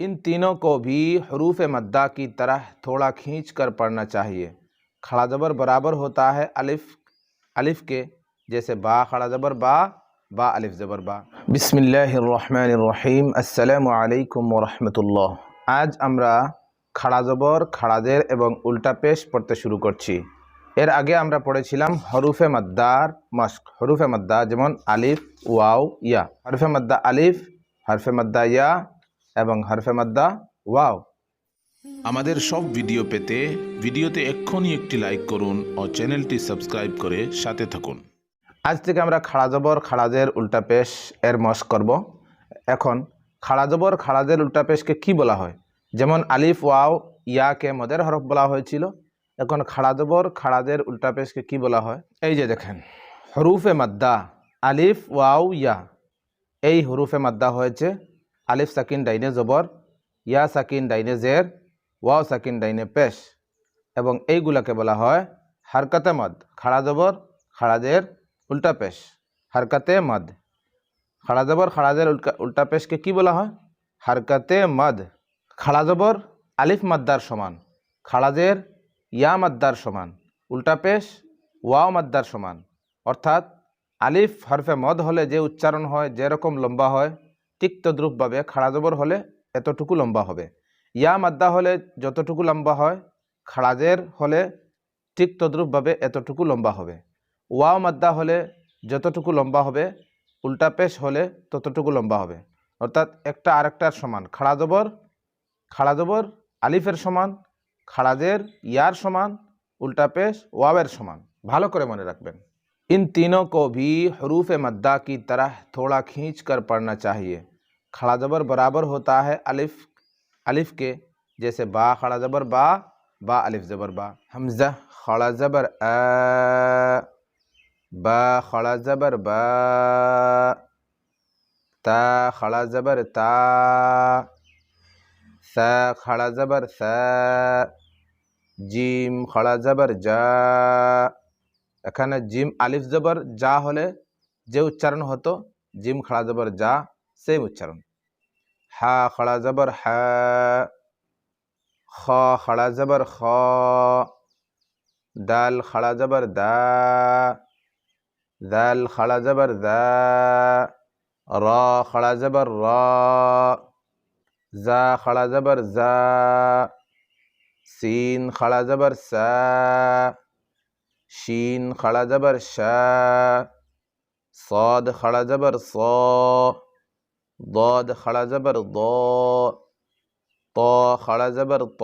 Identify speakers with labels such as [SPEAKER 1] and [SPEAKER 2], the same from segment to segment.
[SPEAKER 1] इन तीनों को भी हरूफ मद्दा की तरह थोड़ा खींच कर पढ़ना चाहिए खड़ा ज़बर बराबर होता है अलिफ अलिफ के जैसे बा खड़ा ज़बर बा बा अलिफ ज़बर बा বিসমিল্লাহিররহমানিররহিম আসসালামু আলাইকুম ওরহমতুল্লাহ আজ আমরা খাড়া জবর খাড়াদের এবং উল্টা পেশ পড়তে শুরু করছি এর আগে আমরা পড়েছিলাম হরুফে মাদ্দার মস্ক হরুফে মাদ্দা যেমন আলিফ ওয়াও ইয়া হরফে মাদ্দা আলিফ হরফে মাদ্দা ইয়া এবং হরফে মাদ্দা ওয়াও।
[SPEAKER 2] আমাদের সব ভিডিও পেতে ভিডিওতে এক্ষুনি একটি লাইক করুন ও চ্যানেলটি সাবস্ক্রাইব করে সাথে থাকুন।
[SPEAKER 1] আজ থেকে আমরা খাড়া জবর খাড়াদের উল্টা পেশ এর মস্ক করব। এখন খাড়া জবর খাড়াদের উল্টা পেশকে কি বলা হয়? যেমন আলিফ ওয়াও ইয়াকে মদের হরফ বলা হয়েছিল। এখন খাড়া জবর খাড়াদের উল্টা পেশকে কি বলা হয়? এই যে দেখেন হরুফে মাদ্দা আলিফ ওয়াও ইয়া। এই হরুফে মাদ্দা হয়েছে। আলিফ সাকিন ডাইনে জবর, ইয়া সাকিন ডাইনে জের, ওয়াও সাকিন ডাইনে পেশ। এবং এইগুলাকে বলা হয় হারকাতে মদ, খাড়া জবর খাড়াদের উল্টা পেশ। হারকাতে মদ। খাড়া জবর খাড়াদের উল্টা উল্টা পেশকে কি বলা হয়? হারকাতে মদ। খাড়া জবর, আলিফ মাদ্দার সমান। খাড়াদের ইয়া মাদ্দার সমান। উল্টা পেশ, ওয়াও মাদ্দার সমান। অর্থাৎ আলিফ হরফে মদ হলে যে উচ্চারণ হয়, যেরকম লম্বা হয় ঠিক তদ্রূপভাবে খাড়া জবর হলে এতটুকু লম্বা হবে। ইয়া মাদ্দা হলে যতটুকু লম্বা হয় খাড়াদের হলে ঠিক তদ্রূপভাবে এতটুকু লম্বা হবে। ওয়া মাদ্দা হলে যতটুকু লম্বা হবে, উল্টা পেশ হলে ততটুকু লম্বা হবে। অর্থাৎ একটা আরেকটার সমান খাড়া জবর খাড়া জবর আলিফের সমান, খাড়াজের, ইয়ার সমান, উল্টা পেশ ওয়াবের সমান। ভালো করে মনে রাখবেন। इन तीनों को भी हरूफ मद्दा की तरह थोड़ा खींच कर पढ़ना चाहिए। खड़ा ज़बर बराबर होता है अलिफ अलिफ के, जैसे बा, खड़ा ज़बर बा बा, अलिफ ज़बर बा। हमज़ा, खड़ा ज़बर अ ब, खड़ा ज़बर बा, ता, खड़ा ज़बर ता, स, खड़ा ज़बर स, जीम, खड़ा ज़बर जा। এখানে জিম আলিফ জবর, যা হলে যে উচ্চারণ হতো, জিম খড়া জবর যা সেই উচ্চারণ। হা খড়া জবর, হা, খ খড়া জবর, খ, দাল খড়া জবর, দা, দাল খড়া জবর, দা, র খড়া জবর, র, জা খড়া জবর, জা, সিন খড়া জবর, সা শিন খাড়া যাবার শা, সদ খাড়া যাবার স, দদ খাড়া যাবার দ, ত খাড়া যাবার ত,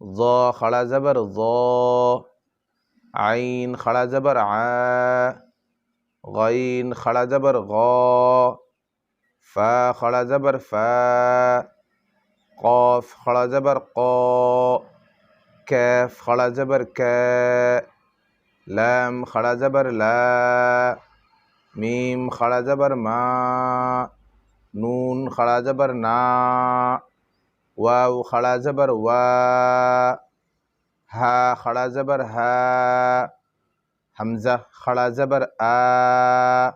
[SPEAKER 1] জ খাড়া যাবার জ, আইন খাড়া যাবার আ, গাইন খাড়া যাবার গ, ফা খাড়া যাবার ফা, কফ খাড়া যাবার ক। كاف خلا جبر كا لام خلا جبر لا ميم خلا جبر ما نون خلا جبر نا واو خلا جبر وا ها خلا جبر ها حمزه خلا جبر آ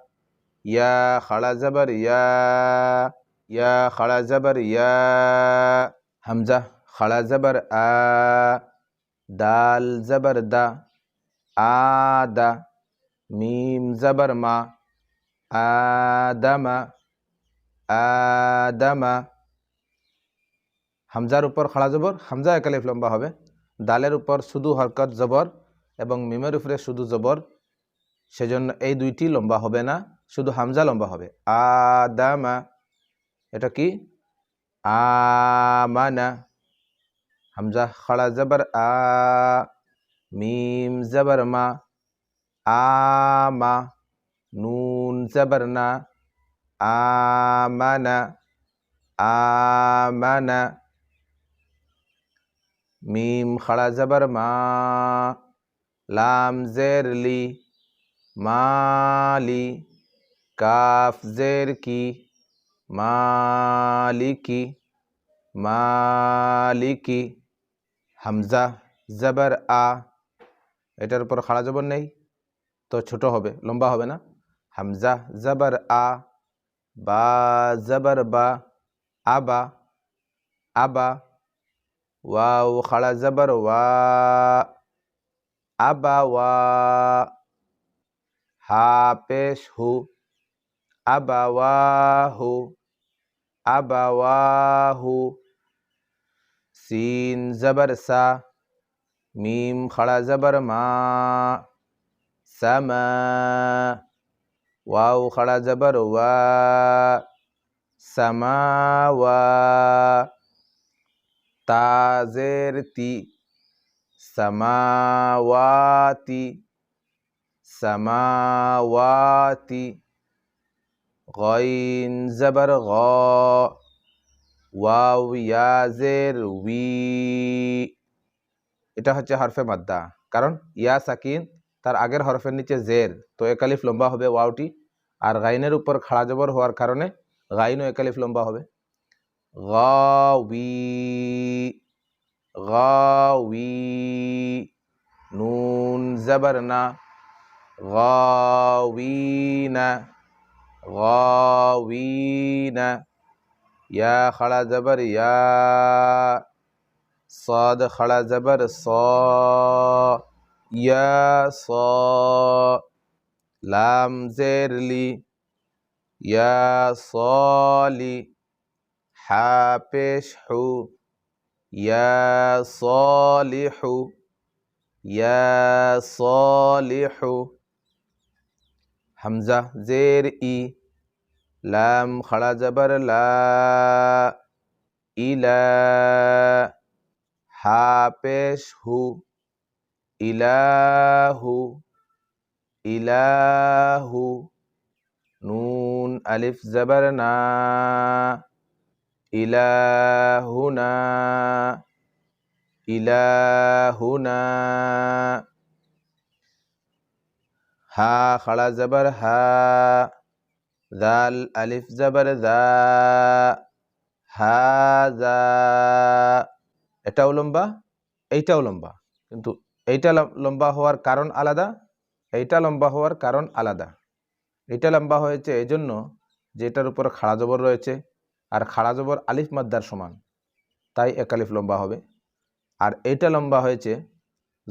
[SPEAKER 1] يا خلا جبر يا يا خلا جبر يا حمزه خلا جبر آ দাল জবর দা আদা মিম জবর মা আদম আদম হামজার উপর খড়া জবর, হামজা একালিফ লম্বা হবে। দালের উপর শুধু হরকত জবর এবং মিমের উপরে শুধু জবর, সেজন্য এই দুইটি লম্বা হবে না, শুধু হামজা লম্বা হবে। আদামা এটা কি? আমানা حمزه خړه زبر آ میم زبر ما آما نون زبر نا آمنا آمنا میم خړه زبر ما لام زیر لی مالی کاف زیر کی مالکی مالکی হামজা, জবর, আ, এটার উপর খাড়া জবর নেই, তো ছোট হবে, লম্বা হবে না। হামজা, জবর, আ, বা, জবর, বা আবা আবা ওয়াও, খাড়া জবর, ওয়া আবা ওয়া, হা, পেশ, হু আবা ওয়াহু আবা ওয়াহু সিন জবর সা মিম খড়া জবর মা সামা ওয়াও খড়া জবর ওয়া সামাওয়া তাজের তি সামাওয়াতি সামাওয়াতি গইন জবর গ ওয়াও, ইয়াজের, উই। এটা হচ্ছে হরফে মাদ্দা। কারণ, ইয়া সাকিন, তার আগের হরফের নিচে জের। তো একালিফ লম্বা হবে ওয়াওটি। আর গাইনের উপর খাড়া জবর হওয়ার কারণে গাইনও একালিফ লম্বা হবে। গাউই গাউই নুন জবর না গাউইনা গাউইনা ইয়া খাড়া জবর ইয়া সাদ খাড়া জবর স ইয়া স লাম জের লি ইয়া সলি হা পেশ হু ইয়া সলিহু ইয়া সলিহু হামজা জের ই লাম খাড়া জাবার লা ইলা হা পেশ হু ইলাহু ইলাহু নুন আলিফ জাবার না ইলাহুনা ইলাহুনা হা খাড়া জবর হা দাল আলিফ জবর দা হাজা এটাও লম্বা এইটাও লম্বা কিন্তু এইটা লম- লম্বা হওয়ার কারণ আলাদা, এইটা লম্বা হওয়ার কারণ আলাদা। এটা লম্বা হয়েছে এই জন্য যে এটার উপর খাড়া জবর রয়েছে, আর খাড়া জবর আলিফ মাদ্দার সমান, তাই একালিফ লম্বা হবে। আর এইটা লম্বা হয়েছে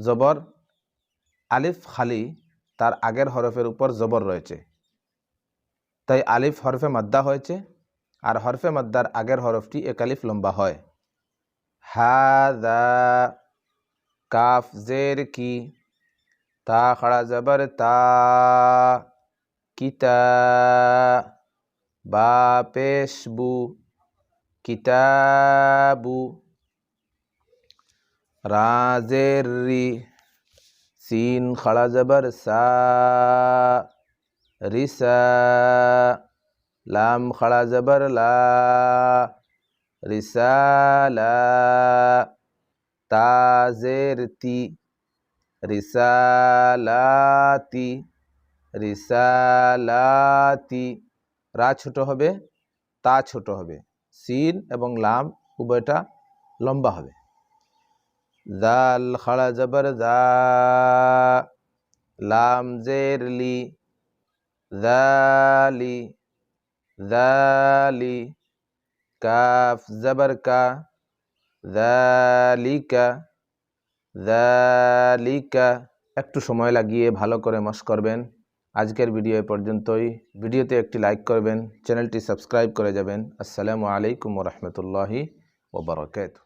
[SPEAKER 1] জবর আলিফ খালি, তার আগের হরফের উপর জবর রয়েছে। তাই আলিফ হরফে মাদ্দা হয়েছে আর হরফে মাদ্দার আগের হরফটি একালিফ লম্বা হয়। হা দা কাফ জের কি? তা খড়া জবর তা কিতা বা পেশবু কিতাবু রাজের রি সিন খড়া জবর সা রিসা, লাম খড়া জবর লা রিসালা তাজের তি রিসালাতি রিসালাতি রা ছোট হবে, তা ছোট হবে, সিন এবং লাম উভয়টা লম্বা হবে। জাল খড়া জবর দা লাম জের লি জালি জালি কাফ জবর কা জালিকা জালিকা একটু সময় লাগিয়ে ভালো করে মশ করবেন। আজকের ভিডিও পর্যন্তই। ভিডিওতে একটি লাইক করবেন, চ্যানেলটি সাবস্ক্রাইব করে যাবেন। আসসালামু আলাইকুম রহমতুল্লাহি ওবরাকাতুহু